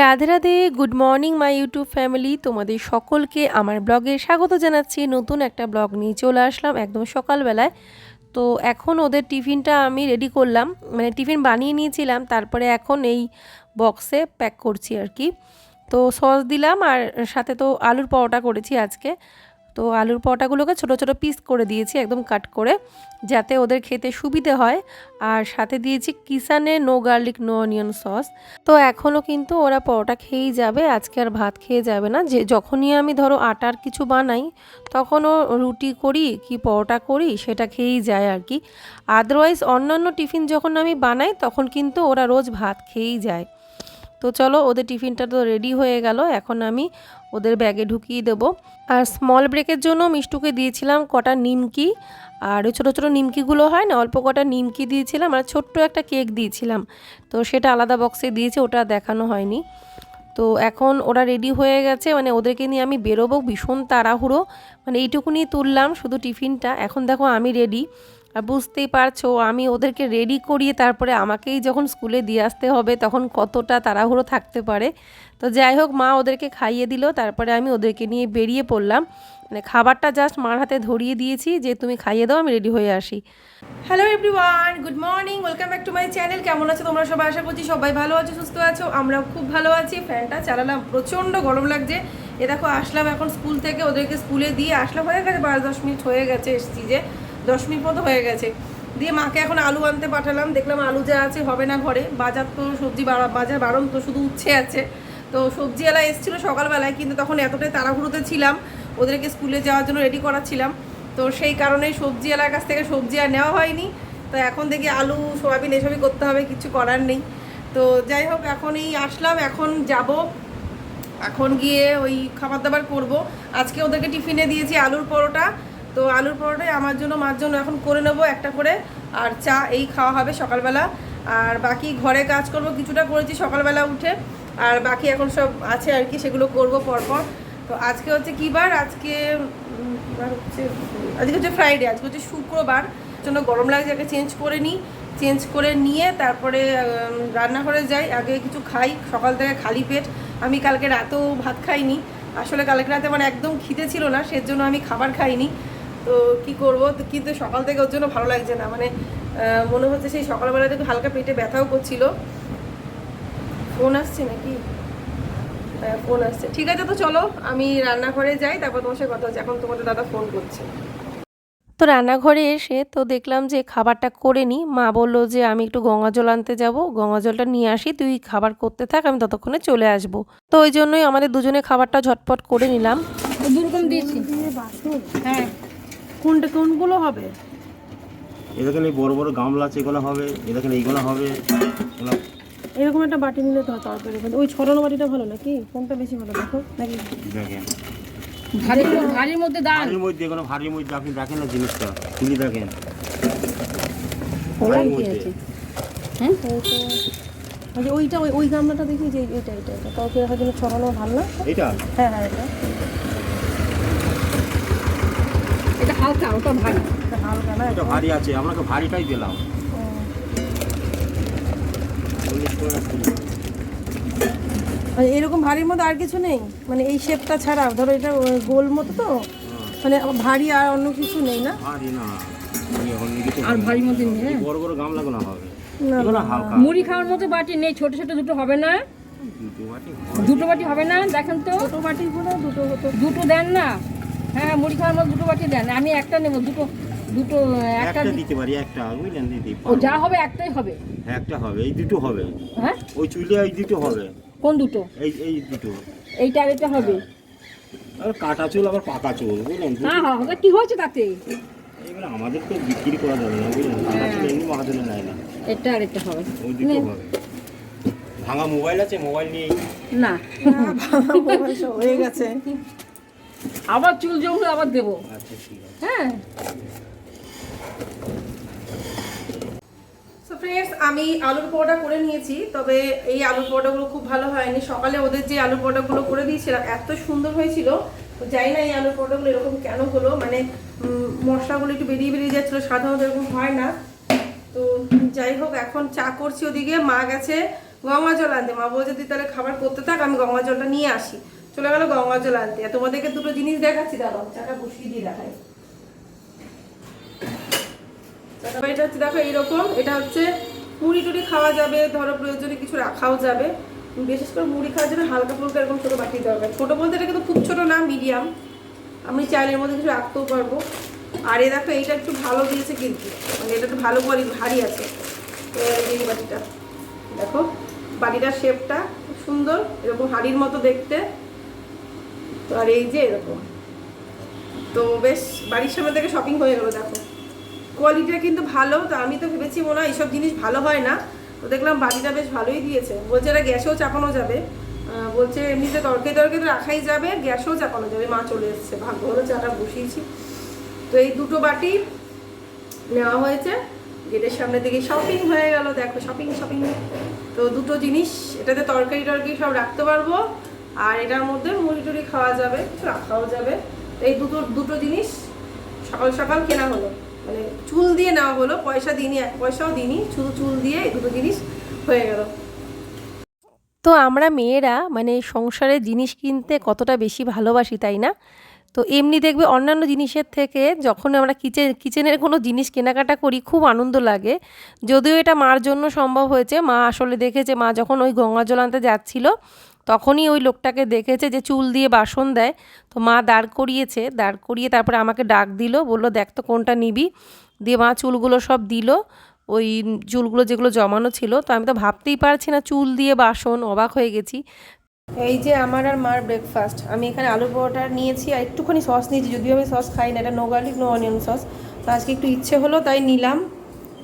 Radhe Radhe good morning my YouTube family তোমাদের সকলকে আমার ব্লগে স্বাগত জানাচ্ছি। নতুন একটা ব্লগ নিয়ে চলে আসলাম একদম সকালবেলায়। তো এখন ওদের টিফিনটা আমি রেডি করলাম। মানে টিফিন বানিয়ে নিয়েছিলাম, তারপরে এখন এই বক্সে প্যাক করছি আর কি। তো সস দিলাম আর সাথে তো আলুর পরোটা করেছি আজকে। তো আলুর পরোটাগুলোকে ছোট ছোট পিস করে দিয়েছি, একদম কাট করে, যাতে ওদের খেতে সুবিধে হয়। আর সাথে দিয়েছি কিষানের no garlic no onion sauce তো এখনও কিন্তু ওরা পরোটা খেয়েই যাবে, আজকে আর ভাত খেয়ে যাবে না। যে যখনই আমি ধরো আটার কিছু বানাই, তখনও রুটি করি কি পরোটা করি, সেটা খেয়েই যায় আর কি। আদারওয়াইজ অন্যান্য টিফিন যখন আমি বানাই, তখন কিন্তু ওরা রোজ ভাত খেয়েই যায়। তো চলো ওদের টিফিনটা তো রেডি হয়ে গেল, এখন আমি ওদের ব্যাগে ঢুকিয়ে দেবো। আর স্মল ব্রেকের জন্য মিষ্টুকে দিয়েছিলাম কটা নিমকি, আর ওই ছোটো ছোটো নিমকিগুলো হয় না, অল্প কটা নিমকি দিয়েছিলাম, আর ছোট্ট একটা কেক দিয়েছিলাম। তো সেটা আলাদা বক্সে দিয়েছে, ওটা দেখানো হয়নি। তো এখন ওরা রেডি হয়ে গেছে মানে ওদেরকে নিয়ে আমি বেরোবো ভীষণ তাড়াহুড়ো মানে এইটুকুনি তুললাম শুধু টিফিনটা। এখন দেখো আমি রেডি বুঝতেই পারছ, আমি ওদেরকে রেডি করিয়ে তারপরে আমাকেই যখন স্কুলে দিয়ে আসতে হবে তখন কতটা তাড়াহুড়ো থাকতে পারে। তো যাই হোক, মা ওদেরকে খাইয়ে দিল, তারপরে আমি ওদেরকে নিয়ে বেরিয়ে পড়লাম। মানে খাবারটা জাস্ট মার হাতে ধরিয়ে দিয়েছি যে, তুমি খাইয়ে দাও, আমি রেডি হয়ে আসি। Hello everyone good morning welcome back to my channel কেমন আছো তোমরা সবাই? আশা করছি সবাই ভালো আছো, সুস্থ আছো। আমরা খুব ভালো আছি। ফ্যানটা চালালাম, প্রচণ্ড গরম লাগছে। এ দেখো, আসলাম এখন স্কুল থেকে। ওদেরকে স্কুলে দিয়ে আসলাম। হয়ে গেছে পাঁচ দশ মিনিট হয়ে গেছে, এসছি যে। দশ মিনিট মতো হয়ে গেছে। দিয়ে মাকে এখন আলু আনতে পাঠালাম। দেখলাম আলু যা আছে হবে না ঘরে। বাজার তো সবজি বাজার বারণ তো শুধু উচ্ছে আছে। তো সবজিওয়ালা এসেছিল সকালবেলায়, কিন্তু তখন এতটাই তাড়াহুড়োতে ছিলাম। ওদেরকে স্কুলে যাওয়ার জন্য রেডি করাচ্ছিলাম। তো সেই কারণে সবজিওয়ালার কাছ থেকে সবজি আর নেওয়া হয়নি। তো এখন দেখি আলু, সোয়াবিন এসবই করতে হবে, কিছু করার নেই। তো যাই হোক এখন এই আসলাম। এখন যাব। এখন গিয়ে ওই খাবার দাবার করব। আজকে ওদেরকে টিফিনে দিয়েছি আলুর পরোটা। তো আলুর পরোটাই আমার জন্য, মার জন্য এখন করে নেব একটা করে। আর চা, এই খাওয়া হবে সকালবেলা। আর বাকি ঘরে কাজ করব, কিছুটা করেছি সকালবেলা উঠে। আর বাকি এখন সব আছে আর কি, সেগুলো করব পরপর। তো আজকে হচ্ছে কী বার? আজকে হচ্ছে আজকে হচ্ছে ফ্রাইডে আজকে হচ্ছে শুক্রবার। জন্য গরম লাগছে, আগে চেঞ্জ করে নিই। চেঞ্জ করে নিয়ে তারপরে রান্নাঘরে যাই। আগে কিছু খাই, সকাল থেকে খালি পেট। আমি কালকে রাতেও ভাত খাইনি। আসলে কালকে রাতে আমার একদম খিদে ছিল না, সেজন্য আমি খাবার খাইনি। তো কি করব? তো কিন্তু সকাল থেকে ওর জন্য ভালো লাগছে না। মানে মনে হচ্ছে সেই সকালবেলা থেকে হালকা পেটে ব্যথাও করছিল। ফোন আসছে নাকি? হ্যাঁ ফোন আসছে। ঠিক আছে তো চলো আমি রান্নাঘরে যাই তারপর তোমার সাথে কথা হচ্ছে। এখন তোমাদের দাদা ফোন করছে। তো রান্নাঘরে এসে তো দেখলাম যে খাবারটা করে নিই মা বলল যে আমি একটু গঙ্গা জল আনতে যাব। গঙ্গা জলটা নিয়ে আসি তুই খাবার করতে থাক আমি ততক্ষণে চলে আসব। তো ওই জন্যই আমাদের দুজনে খাবারটা ঝটপট করে নিলাম। দিয়েছি হ্যাঁ। কোনটা কোনগুলো হবে? এ দেখেন এই বড় বড় গামলা আছে এগুলো হবে। এ দেখেন এইগুলো হবে। এরকম একটা বাটি নিলে তো তরকারি ওই ছড়ানো বাটিটা ভালো নাকি? কোনটা বেশি ভালো দেখো? নাকি দেখেন। ভারী ভারীর মধ্যে দান ভারীর মধ্যে এগুলো ভারীর মধ্যে আপনি দেখেন না জিনিসটা। খুলি দেখেন। ভারীর মধ্যে। হ্যাঁ? আচ্ছা ওইটা ওই ওই গামলাটা দেখি যে এইটা এটা এটা তরকারি রাখার জন্য ছড়ানো ভালো না? এইটা? হ্যাঁ হ্যাঁ এটা এটা হালকা ওটা ভারী। এটা ভারী আছে আপনাকে ভারীটাই দিলাম। মানে এরকম ভারীর মধ্যে আর কিছু নেই? মানে এই শেপটা ছাড়া ধরো এটা গোল মতো তো? মানে ভারী আর অন্য কিছু নেই না? ভারী আর ভারীর মধ্যে নেই হ্যাঁ? বড় বড় গামলাগুলো হবে। না, এগুলো হালকা। মুড়ি খাওয়ার মতো বাটি নেই ছোট ছোট দুটো হবে না। দুটো বাটি হবে না দেখেন তো। ছোটো বাটি দুটো দুটো দেন না। হ্যাঁ হ্যাঁ, মুড়ি খাওয়ার মতো দুটো বাটি দেন আমি একটা নেব দুটো দুটো একটা দিতে পারি একটা বুঝলেন দিদি? ও যা হবে একটাই হবে। একটা হবে এই দুটো হবে। হ্যাঁ? ওই চুলে এই দুটো হবে। কোন দুটো? এই এই দুটো। এইটা আর এটা হবে। আর কাটা চুল আবার পাকা চুল বুঝলেন? হ্যাঁ হ্যাঁ ওটা কি হয়েছে তাতে? এবার আমাদের তো বিক্রি করা যাবে না বুঝলেন? কাটা চুল এমনি মহাজনে নেয় না। এটা আর এটা হবে। ওই দুটো হবে। ভাঙা মোবাইল আছে? মোবাইল নিয়ে না। হয়ে গেছে। আবার চুল জমলে আবার দেবো। আচ্ছা হ্যাঁ। ফ্রেন্ডস আমি আলুর পরোটা করে নিয়েছি তবে এই আলুর পরোটাগুলো খুব ভালো হয়নি। সকালে ওদের যে আলুর পরোটাগুলো করে দিয়েছিলাম এত সুন্দর হয়েছিল তো জানি না এই আলুর পরোটাগুলো এরকম কেন হলো। মানে মশলাগুলো একটু বেরিয়ে বেরিয়ে যাচ্ছিল সাধারণত এরকম হয় না। তো যাই হোক এখন চা করছি ওদিকে। মা গেছে গঙ্গা জল আনতে। মা বলছে তুই তাহলে খাবার করতে থাক আমি গঙ্গা জলটা নিয়ে আসি। চলে গেল গঙ্গা জল আনতে। তোমাদেরকে দুটো জিনিস দেখাচ্ছি, দাঁড়াও, চাটা বসিয়ে দিয়ে চাটা এটা হচ্ছে দেখো এইরকম, এটা হচ্ছে মুড়ি টুড়ি খাওয়া যাবে, ধরো প্রয়োজনে কিছু রাখাও যাবে। বিশেষ করে মুড়ি খাওয়ার জন্য হালকা ফুলকা এরকম ছোটো বাটি দরকার। ছোটো বলতে এটা কিন্তু খুব ছোটো না, মিডিয়াম। আমি চাইলের মধ্যে কিছু রাখতেও পারব। আর এ দেখো, এইটা একটু ভালো দিয়েছে কিন্তু মানে এটা একটু ভালো কোয়ালিটি, ভারী আছে। বাটিটা। দেখো, বাটিটার শেপটা খুব সুন্দর, এরকম হাড়ির মতো দেখতে। তো আর এই যে এরকম। তো বেশ, বাড়ির সামনে থেকে শপিং হয়ে গেলো, দেখো। কোয়ালিটিটা কিন্তু ভালো, তো আমি তো ভেবেছি মনে হয় এইসব জিনিস ভালো হয় না। তো দেখলাম বাড়িটা বেশ ভালোই দিয়েছে। বলছে এটা গ্যাসেও চাপানো যাবে। বলছে এমনিতে তরকারি তরকারি তো রাখাই যাবে, গ্যাসেও চাপানো যাবে। মা চলে এসছে, ভাগ্য হলো চাটা বসিয়েছি। তো এই দুটো বাটি নেওয়া হয়েছে। গেটের সামনে দিকে শপিং হয়ে গেল, দেখো শপিং শপিং তো দুটো জিনিস, এটাতে তরকারি টরকারি সব রাখতে পারব। আর এটার মধ্যে মুড়ি টুড়ি খাওয়া যাবে, রাখাও যাবে। এই দুটো দুটো জিনিস সকাল সকাল কেনা হলো। মানে চুল দিয়ে নেওয়া হলো, পয়সা দিইনি, এক পয়সাও দিইনি, শুধু চুল দিয়ে এই দুটো জিনিস হয়ে গেল। তো আমরা মেয়েরা মানে সংসারের জিনিস কিনতে কতটা বেশি ভালোবাসি, তাই না? তো এমনি দেখবে অন্যান্য জিনিসের থেকে যখন আমরা কিচেন, কিচেনের কোনো জিনিস কেনাকাটা করি, খুব আনন্দ লাগে। যদিও এটা মার জন্য সম্ভব হয়েছে, মা আসলে দেখেছে, মা যখন ওই গঙ্গা জল আনতে যাচ্ছিল তখনই ওই লোকটাকে দেখেছে যে চুল দিয়ে বাসন দেয়। তো মা দাঁড় করিয়েছে, দাঁড় করিয়ে তারপরে আমাকে ডাক দিল, বলল, দেখ তো কোনটা নিবি? দিয়ে মা চুলগুলো সব দিল, ওই চুলগুলো যেগুলো জমানো ছিল। তো আমি তো ভাবতেই পারছি না, চুল দিয়ে বাসন, অবাক হয়ে গেছি। এই যে আমার আর মার ব্রেকফাস্ট আমি এখানে আলু পরোটা নিয়েছি আর একটুখানি সস নিয়েছি, যদিও আমি সস খাই না, এটা no garlic no onion sauce তো আজকে একটু ইচ্ছে হলো, তাই নিলাম।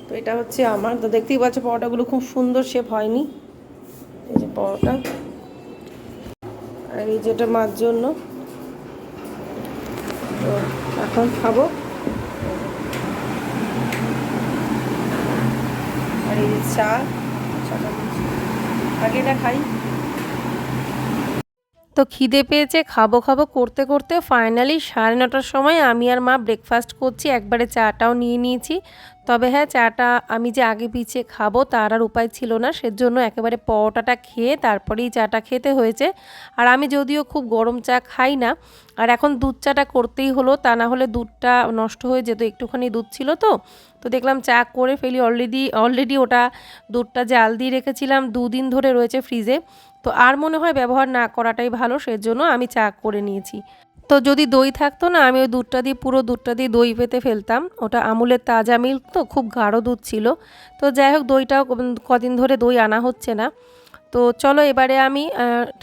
তো এটা হচ্ছে আমার। তো দেখতেই পাচ্ছ, পরোটাগুলো খুব সুন্দর শেপ হয়নি। এই যে পরোটা। আর এই যেটা মার জন্য। তো এখন খাব। আর এই চা। আগে না খাই। তো খিদে পেয়েছে, খাব খাব করতে করতে ফাইনালি সাড়ে নটার সময় আমি আর মা ব্রেকফাস্ট করছি, একবারে চাটাও নিয়ে নিয়েছি। তবে হ্যাঁ চাটা আমি যে আগে পিছিয়ে খাব তার আর উপায় ছিল না, সেজন্য একেবারে পরোটাটা খেয়ে তারপরেই চাটা খেতে হয়েছে। আর আমি যদিও খুব গরম চা খাই না, আর এখন দুধ চাটা করতেই হলো, তা না হলে দুধটা নষ্ট হয়ে যেত, একটুখানি দুধ ছিল তো। তো দেখলাম চা করে ফেলি অলরেডি অলরেডি ওটা দুধটা জাল দিয়ে রেখেছিলাম, দুদিন ধরে রয়েছে ফ্রিজে তো আর মনে হয় ব্যবহার না করাটাই ভালো, সেজন্য আমি চা করে নিয়েছি। তো যদি দই থাকতো না, আমি ওই দুধটা দিয়ে, পুরো দুধটা দিয়ে দই পেতে ফেলতাম। ওটা আমুলের তাজা মিল্ক তো, খুব গাঢ় দুধ ছিল। তো যাই হোক, দইটাও কদিন ধরে দই আনা হচ্ছে না। তো চলো এবারে আমি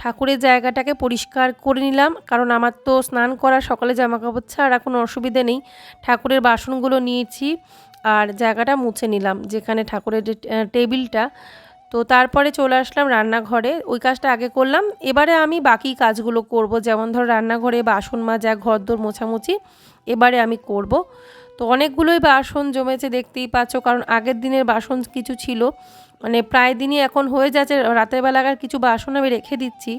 ঠাকুরের জায়গাটাকে পরিষ্কার করে নিলাম। কারণ আমার তো স্নান করা সকালে জামা কাপড় ছাড়া কোনো অসুবিধে নেই। ঠাকুরের বাসনগুলো নিয়েছি আর জায়গাটা মুছে নিলাম, যেখানে ঠাকুরের টেবিলটা। তো তারপরে চলে আসলাম রান্নাঘরে। ওই কাজটা আগে করলাম। এবারে আমি বাকি কাজগুলো করব। যেমন ধর রান্নাঘরে বাসন মাজা ঘর দোর মোছামুছি এবারে আমি করব। তো অনেকগুলোই বাসন জমেছে, দেখতেই পাচ্ছ। কারণ আগের দিনের বাসন কিছু ছিল। মানে প্রায় দিনই এখন হয়ে যাচ্ছে। রাতের বেলাকার কিছু বাসন আমি রেখে দিচ্ছি।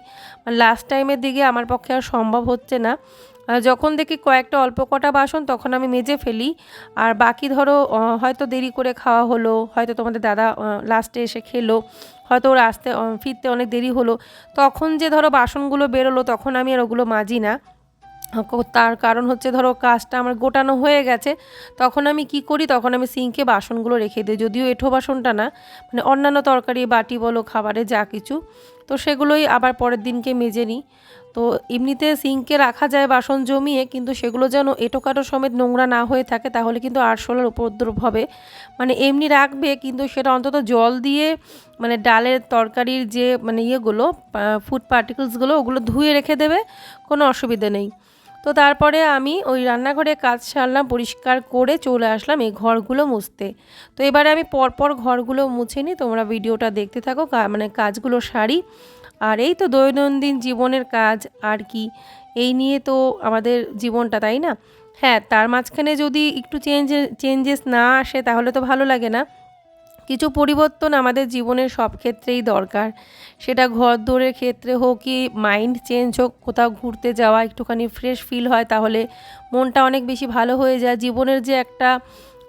লাস্ট টাইমের দিকে আমার পক্ষে আর সম্ভব হচ্ছে না। যখন দেখি কয়েকটা অল্প কটা বাসন, তখন আমি মেজে ফেলি। আর বাকি ধরো হয়তো দেরি করে খাওয়া হলো, হয়তো তোমাদের দাদা লাস্টে এসে খেলো, হয়তো ওরা আসতে ফিরতে অনেক দেরি হলো। তখন যে ধরো বাসনগুলো বেরোলো, তখন আমি আর ওগুলো মাজি না। তার কারণ হচ্ছে ধরো কাজটা আমার গোটানো হয়ে গেছে। তখন আমি কি করি? তখন আমি সিঙ্কে বাসনগুলো রেখে দিই, যদিও এঁঠো বাসনটা না। মানে অন্যান্য তরকারি, বাটি বলো, খাবারে যা কিছু। তো সেগুলোই আবার পরের দিনকে মেজে নিই। তো এমনিতে সিঙ্কে রাখা যায় বাসন জমিয়ে, কিন্তু সেগুলো যেন এঁটোকাটো সমেত নোংরা না হয়ে থাকে, তাহলে কিন্তু আরশোলার উপদ্রব হবে। মানে এমনি রাখবে, কিন্তু সেটা অন্তত জল দিয়ে মানে ডালের তরকারির যে মানে ইয়েগুলো ফুড পার্টিকেলসগুলো ওগুলো ধুয়ে রেখে দেবে, কোনো অসুবিধে নেই। তো তারপরে আমি ওই রান্নাঘরে কাজ সারলাম, পরিষ্কার করে চলে আসলাম এই ঘরগুলো মুছতে। তো এবারে আমি পরপর ঘরগুলো মুছে নিই, তোমরা ভিডিওটা দেখতে থাকো মানে কাজগুলো সারি। আর এই তো দৈনন্দিন জীবনের কাজ, আর কি। এই নিয়ে তো আমাদের জীবনটা, তাই না? হ্যাঁ তার মাঝখানে যদি একটু চেঞ্জ চেঞ্জেস না আসে, তাহলে তো ভালো লাগে না। কিছু পরিবর্তন আমাদের জীবনের সব ক্ষেত্রেই দরকার। সেটা ঘর দৌড়ের ক্ষেত্রে হোক কি মাইন্ড চেঞ্জ হোক, কোথাও ঘুরতে যাওয়া, একটুখানি ফ্রেশ ফিল হয়, তাহলে মনটা অনেক বেশি ভালো হয়ে যায়। জীবনের যে একটা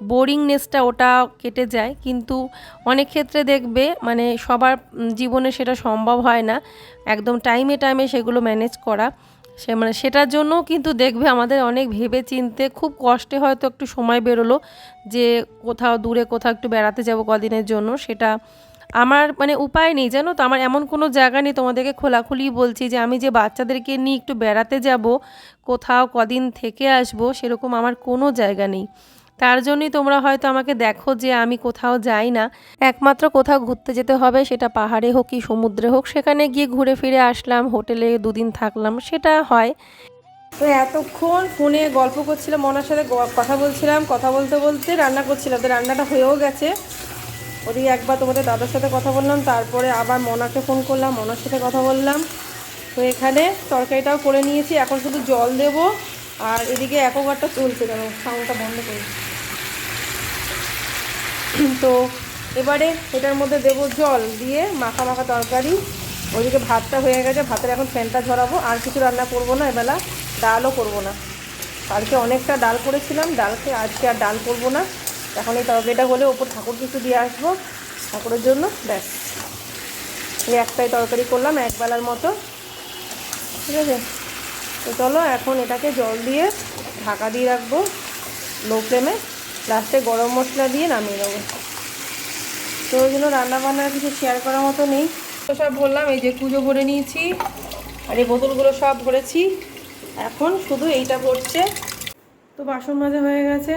বোরিংনেসটা ওটা কেটে যায়। কিন্তু অনেক ক্ষেত্রে দেখবে মানে সবার জীবনে সেটা সম্ভব হয় না। একদম টাইমে টাইমে সেগুলো ম্যানেজ করা। সে মানে সেটার জন্য কিন্তু দেখবে আমাদের অনেক ভেবে চিনতে খুব কষ্টে হয়তো একটু সময় বেরোলো যে কোথাও দূরে কোথাও একটু বেড়াতে যাব কদিনের জন্য। সেটা আমার মানে উপায় নেই, জানো তো? আমার এমন কোনো জায়গা নেই তোমাদেরকে খোলাখুলি বলছি যে আমি যে বাচ্চাদেরকে নিয়ে একটু বেড়াতে যাব, কোথাও কদিন থেকে আসব, সেরকম আমার কোনো জায়গা নেই। তার জন্যই তোমরা হয়তো আমাকে দেখো যে আমি কোথাও যাই না। একমাত্র কোথাও ঘুরতে যেতে হবে, সেটা পাহাড়ে হোক কি সমুদ্রে হোক, সেখানে গিয়ে ঘুরে ফিরে আসলাম, হোটেলে দুদিন থাকলাম, সেটা হয়। তো এতক্ষণ ফোনে গল্প করছিলাম, মনার সাথে কথা বলছিলাম, কথা বলতে বলতে রান্না করছিলাম, তো রান্নাটা হয়েও গেছে। ওদিকে একবার তোমাদের দাদার সাথে কথা বললাম, তারপরে আবার মনাকে ফোন করলাম, মনার সাথে কথা বললাম। তো এখানে তরকারিটাও করে নিয়েছি, এখন শুধু জল দেব, আর এদিকে অ্যাকোয়াগার্ডটা চলছে কেন সাউন্ডটা বন্ধ করি তো এবারে এটার মধ্যে দেব জল দিয়ে মাখা মাখা তরকারি। ওইদিকে ভাতটা হয়ে গেছে, ভাতের এখন ফ্যানটা ঝরাবো। আর কিছু রান্না করব না এবেলা, ডালও করব না। কালকে অনেকটা ডাল করেছিলাম, ডালকে আজকে আর ডাল করব না। এখন এই তরকারিটা হলে ওপর ঠাকুর কিছু দিয়ে আসব, ঠাকুরের জন্য, ব্যাস। এই একটাই তরকারি করলাম এক বেলার মতো। ঠিক আছে? তো চলো, এখন এটাকে জল দিয়ে ঢাকা দিয়ে রাখব লো ফ্লেমে লাস্টে গরম মশলা দিয়ে নামিয়ে দেবো তো ওই জন্য রান্নাবান্নার কিছু শেয়ার করার মতো নেই। তো সব বললাম, এই যে পুজো ভরে নিয়েছি, আর এই বোতলগুলো সব ভরেছি। এখন শুধু এইটা পড়ছে তো বাসন মাজা হয়ে গেছে।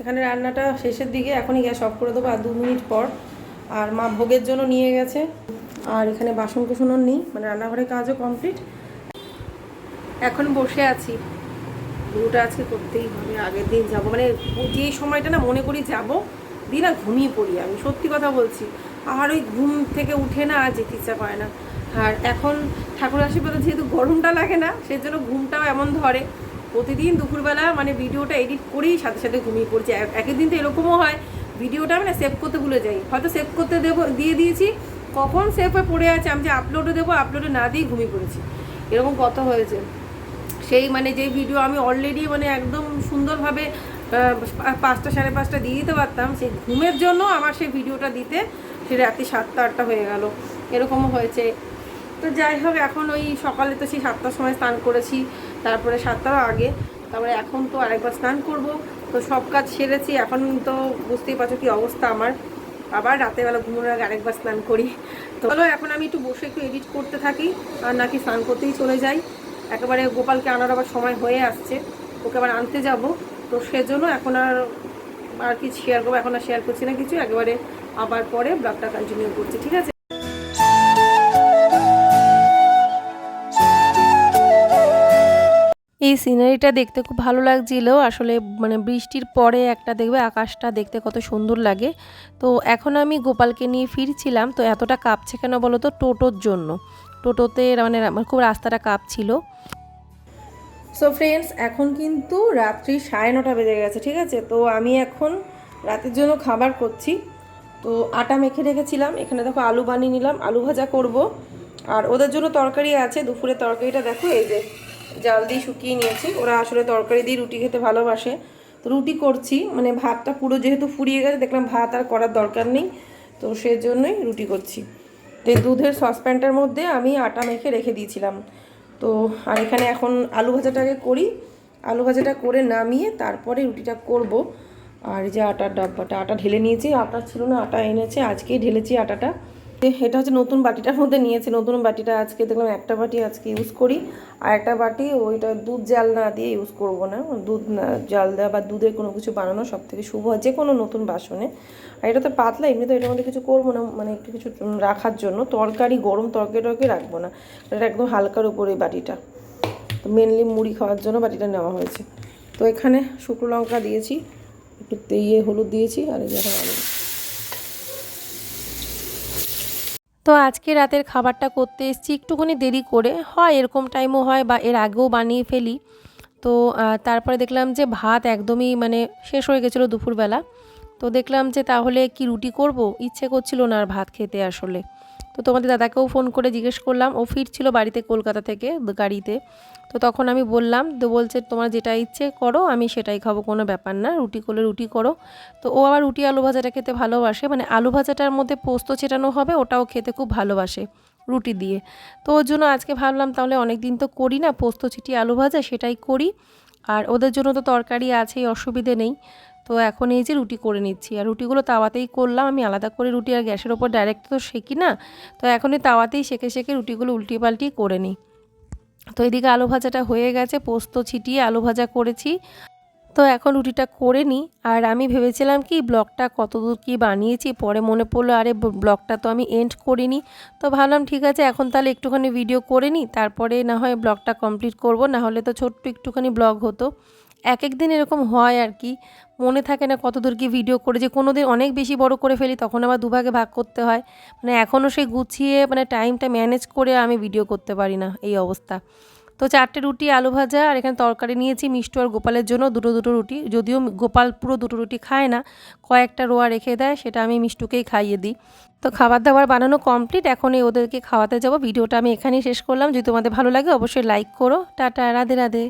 এখানে রান্নাটা শেষের দিকে, এখনই গ্যাস অফ করে দেবো, আর দু মিনিট পর। আর মা ভোগের জন্য নিয়ে গেছে। আর এখানে বাসন কুসনও নেই মানে রান্নাঘরের কাজও কমপ্লিট এখন বসে আছি। পুরোটা আজকে করতেই হবে, আগের দিন যাব। মানে যেই সময়টা না মনে করি যাব, দিন না ঘুমিয়ে পড়ি আমি, সত্যি কথা বলছি। আর ওই ঘুম থেকে উঠে না আর যেতে ইচ্ছা করে না। আর এখন ঠাকুর আশীর্বাদে যেহেতু গরমটা লাগে না সেই জন্য ঘুমটাও এমন ধরে। প্রতিদিন দুপুরবেলা মানে ভিডিওটা এডিট করেই সাথে সাথে ঘুমিয়ে পড়ছি। এক- একেক দিন তো এরকমও হয়, ভিডিওটা আমি না সেভ করতে ভুলে যাই। হয়তো সেভ করতে দেবো, দিয়ে দিয়েছি, কখন সেভ হয়ে পড়ে আছে আমি যে আপলোডে দেবো আপলোডে না দিয়েই ঘুমিয়ে পড়েছি। এরকম কত হয়েছে। সেই মানে যে ভিডিও আমি অলরেডি মানে একদম সুন্দরভাবে পাঁচটা সাড়ে পাঁচটা দিয়ে দিতে পারতাম, সেই ঘুমের জন্য আমার সেই ভিডিওটা দিতে সে রাত্রি সাতটা আটটা হয়ে গেল। এরকমও হয়েছে। তো যাই হোক, এখন ওই সকালে তো সেই সাতটার সময় স্নান করেছি, তারপরে সাতটার আগে। তারপরে এখন তো আরেকবার স্নান করব। তো সব কাজ সেরেছি, এখন তো বুঝতেই পারছ কি অবস্থা আমার। আবার রাতেরবেলা ঘুমোনোর আগে আরেকবার স্নান করি। তো এখন আমি একটু বসে একটু এডিট করতে থাকি, আর নাকি স্নান করতেই চলে যাই। একেবারে গোপালকে আনার আবার সময় হয়ে আসছে। ওকে আবার আনতে যাব। তো সেজন্য এখন আর আর কি শেয়ার করব, এখন আর শেয়ার করছি না কিছু, একেবারে আবার পরে ব্লগটা কন্টিনিউ করছি, ঠিক আছে? এই সিনারিটা দেখতে খুব ভালো লাগছিল। আসলে মানে বৃষ্টির পরে একটা দেখবে, আকাশটা দেখতে কত সুন্দর লাগে। তো এখন আমি গোপালকে নিয়ে ফিরছিলাম। তো এতটা কাঁপছে কেন বলো তো? টোটোর জন্য। টোটোতে মানে খুব রাস্তাটা কাঁপছিল সো ফ্রেন্ডস এখন কিন্তু রাত্রি সাড়ে নটা বেজে গেছে, ঠিক আছে? তো আমি এখন রাতের জন্য খাবার করছি। তো আটা মেখে রেখেছিলাম, এখানে দেখো আলু বানিয়ে নিলাম, আলু ভাজা করব। আর ওদের জন্য তরকারি আছে, দুপুরে তরকারিটা দেখো, এই যে জাল দিয়ে শুকিয়ে নিয়েছি। ওরা আসলে তরকারি দিয়ে রুটি খেতে ভালোবাসে। তো রুটি করছি মানে ভাতটা পুরো যেহেতু ফুরিয়ে গেছে, দেখলাম ভাত আর করার দরকার নেই। তো সেজন্যই রুটি করছি। তো এই দুধের সসপ্যানটার মধ্যে আমি আটা মেখে রেখে দিয়েছিলাম। তো, আর এখানে এখন আলু ভাজাটাকে করি। আলু ভাজাটা করে নামিয়ে তারপরে রুটিটা করব। আর যে আটার ডাব্বাটা, আটা ঢেলে নিয়েছি। আটা ছিল না, আটা এনেছে। আজকেই ঢেলেছি আটাটা। এটা হচ্ছে নতুন বাটিটার মধ্যে নিয়েছি। নতুন বাটিটা আজকে দেখলাম একটা বাটি আজকে ইউজ করি। আর একটা বাটি ওইটা দুধ জাল না দিয়ে ইউজ করব না। দুধ জাল দেওয়া বা দুধের কোনো কিছু বানানো সব থেকে শুভ হয় যে কোনো নতুন বাসনে। আর এটা তো পাতলা এমনি তো এটার মধ্যে কিছু করব না মানে একটু কিছু রাখার জন্য। তরকারি, গরম তরকারি টরকারি রাখব না। এটা একদম হালকার উপরে বাটিটা। তো মেনলি মুড়ি খাওয়ার জন্য বাটিটা নেওয়া হয়েছে। তো এখানে শুকনো লঙ্কা দিয়েছি, একটু ইয়ে হলুদ দিয়েছি, আর এই এখন তো আজকে রাতের খাবারটা করতে এসেছি, একটুখানি দেরি করে। হয় এরকম টাইমও হয় বা এর আগেও বানিয়ে ফেলি। তো তারপরে দেখলাম যে ভাত একদমই মানে শেষ হয়ে গেছিল দুপুরবেলা। তো দেখলাম যে তাহলে কি রুটি করব? ইচ্ছে করছিল না আর ভাত খেতে আসলে। তো তোমাদের দাদাকেও ফোন করে জিজ্ঞেস করলাম। ও ফিরছিল বাড়িতে কলকাতা থেকে গাড়িতে। তো তখন আমি বললাম, তো বলছে, তোমার যেটা ইচ্ছে করো, আমি সেটাই খাব, কোনো ব্যাপার না, রুটি করলে রুটি করো। তো ও আবার রুটি আলু ভাজাটা খেতে ভালোবাসে মানে আলু ভাজাটার মধ্যে পোস্ত ছেটানো হবে, ওটাও খেতে খুব ভালোবাসে রুটি দিয়ে। তো ওর জন্য আজকে ভাবলাম, তাহলে অনেক দিন তো করি না, পোস্ত ছিটি আলু ভাজা, সেটাই করি। আর ওদের জন্য তো তরকারি আছেই, অসুবিধে নেই। তো এখন এই যে রুটি করে নিচ্ছি। আর রুটিগুলো তাওয়াতেই করলাম। আমি আলাদা করে রুটি আর গ্যাসের ওপর ডাইরেক্ট তো সেকি না। তো এখন এই তাওয়াতেই সেকে সেকে রুটিগুলো উল্টি পাল্টি করে নিই। তো এদিকে আলু ভাজাটা হয়ে গেছে। পোস্ত ছিটিয়ে আলু ভাজা করেছি। তো এখন রুটিটা করে নিই। আর আমি ভেবেছিলাম কি, ব্লগটা কত দূর কী বানিয়েছি, পরে মনে পড়ল, আরে ব্লগটা তো আমি এন্ড করিনি। তো ভাবলাম ঠিক আছে, এখন তাহলে একটুখানি ভিডিও করে নিই। তারপরে না হয় ব্লগটা কমপ্লিট করব। না হলে তো ছোট্ট একটুখানি ব্লগ হতো। এক এক দিন এরকম হয় আর কি। মনে থাকে না কত দূর কি ভিডিও করে যে কোনো দিন অনেক বেশি বড় করে ফেলি, তখন আবার দুভাগে ভাগ করতে হয়। মানে এখনও সেই গুছিয়ে মানে টাইমটা ম্যানেজ করে আমি ভিডিও করতে পারি না এই অবস্থা। তো চারটে রুটি, আলু ভাজা আর এখানে তরকারি নিয়েছি, মিষ্টু আর গোপালের জন্য দুটো দুটো রুটি। যদিও গোপাল পুরো দুটো রুটি খায় না, কয়েকটা রোয়া রেখে দেয়, সেটা আমি মিষ্টুকেই খাইয়ে দিই। তো খাবার দাবার বানানো কমপ্লিট এখন এই ওদেরকে খাওয়াতে যাব। ভিডিওটা আমি এখানেই শেষ করলাম। যদি তোমাদের ভালো লাগে অবশ্যই লাইক করো। টাটা, রাধে রাধে।